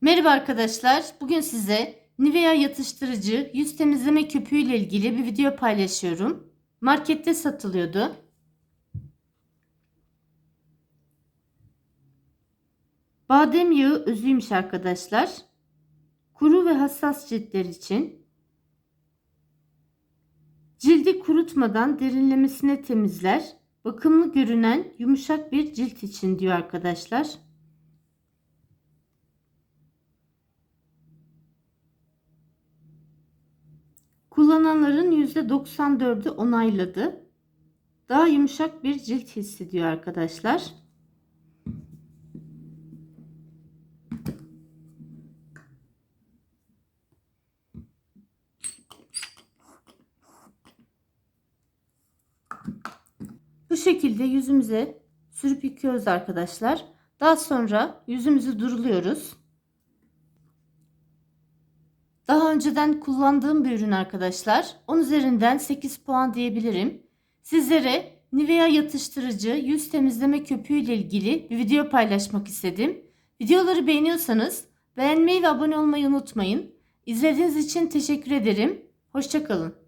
Merhaba arkadaşlar. Bugün size Nivea yatıştırıcı yüz temizleme köpüğü ile ilgili bir video paylaşıyorum. Markette satılıyordu. Badem yağı özüymüş arkadaşlar. Kuru ve hassas ciltler için. Cildi kurutmadan derinlemesine temizler. Bakımlı görünen yumuşak bir cilt için diyor arkadaşlar. Kullananların %94'ü onayladı. Daha yumuşak bir cilt hissediyor arkadaşlar. Bu şekilde yüzümüze sürüp yıkıyoruz arkadaşlar. Daha sonra yüzümüzü duruluyoruz. Daha önceden kullandığım bir ürün arkadaşlar. 10 üzerinden 8 puan diyebilirim. Sizlere Nivea yatıştırıcı yüz temizleme köpüğü ile ilgili bir video paylaşmak istedim. Videoları beğeniyorsanız beğenmeyi ve abone olmayı unutmayın. İzlediğiniz için teşekkür ederim. Hoşçakalın.